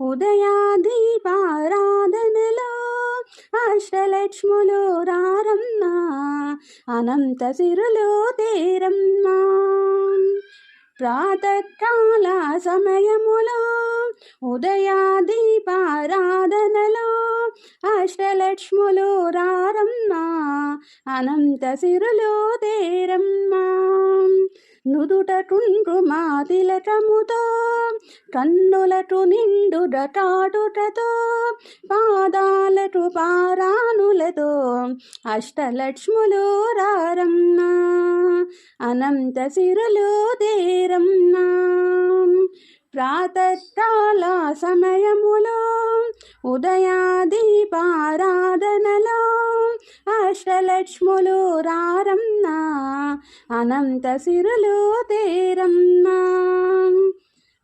ఉదయాదీపారాధనలో అష్టలక్ష్ములు రారమ్మా అనంత సిరులు తేరమ్మ. ప్రాతకాల సమయములో ఉదయాదీపారాధనలో అష్టలక్ష్ములు రారమ్మా అనంత సిరులు తేరమ్మా. నుదుటటుండ్రు కన్నులటు నిండు డటాటుటతో పాదాలటు పారానులతో అష్టలక్ష్ములు రారమ్మ అనంత సిరులు తేరమ్మ. ప్రాతకాల సమయములో ఉదయాదీపారాధనలో అష్టలక్ష్ములు రారమ్నా అనంత సిరులు తేరమ్నా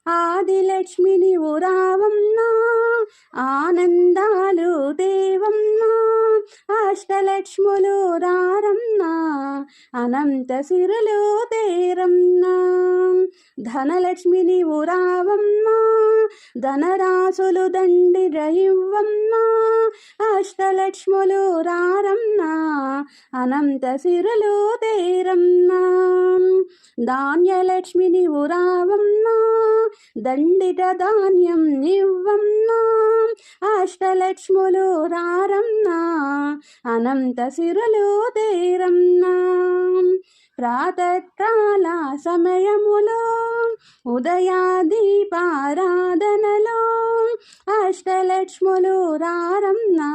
ఆదిలక్ష్మిని ఉరావమ్నా ఆనందాలు దేవమ్మ. అష్టలక్ష్ములు రారమ్నా అనంత సిరులు తేరమ్నా ధనలక్ష్మిని ఉరావమ్మా ధనరాసులు దండి ఇవ్వమ్మ. అష్టలక్ష్ములు రారమ్మ అనంత సిరులు తేరమ్మ ధాన్యలక్ష్మిని ఉరావమ్మ దండిట ధాన్యం ఇవ్వమ్మ అష్టలక్ష్ములు రారమ్మ అనంత సిరులు తేరమ్మ ప్రాతకాల సమయములో ఉదయాదీపారాధనలో అష్టలక్ష్ములు రారమ్నా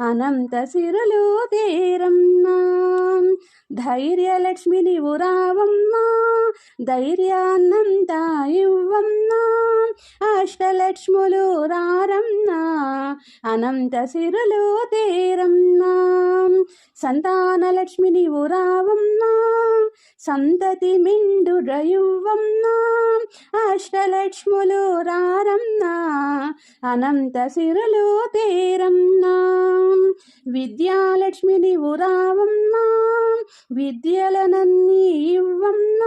అనంత సిరులు తేరమ్మ. ధైర్యలక్ష్మిని ఉరావమ్మ ధైర్యాన్నంతా ఇవ్వమ్మ. అష్టలక్ష్ములు రారమ్నా అనంత సిరులు తేరమ్మ. సంతానలక్ష్మిని ఉరావమ్మ సంతతి మిండు డ్రయువ్వమ్మ అష్టలక్ష్ములు రారమ్మ అనంత సిరులు తేరమ్మ విద్యాలక్ష్మిని ఉరావమ్మ విద్యలనన్నీ ఇవ్వమ్మ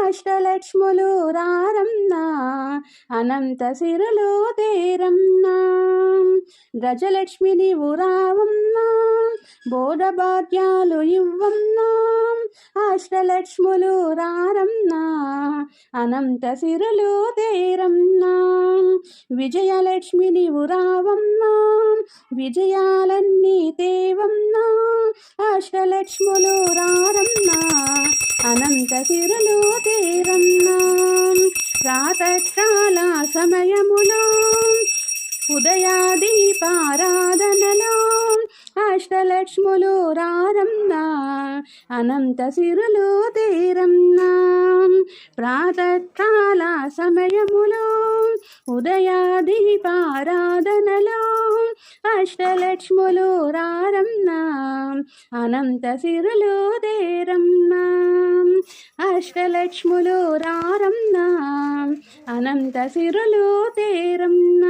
అష్టలక్ష్ములు రారమ్మ అనంత సిరులు తేరమ్మ గజలక్ష్మిని బోధ భాగ్యాలు ఇవ్వమ్మా అష్టలక్ష్ములు రారమ్నా అనంత సిరులు తేరమ్నా. విజయలక్ష్మి నీవు రావమ్మా విజయాలన్నీ తేవమ్మ అష్టలక్ష్ములు రారమ్నా అనంత సిరులు తేరమ్మ ప్రాతకాల సమయములో ఉదయాదీపారాధనలో అష్టలక్ష్ములు రారమ్మ అనంత సిరులు తేరమ్మ. ప్రాతకాల సమయములో ఉదయాదీపారాధనలో అష్టలక్ష్ములు రారమ్మ అనంత సిరులు తేరమ్మ. అష్టలక్ష్ములు రారమ్మ అనంత సిరులు తేరమ్మ.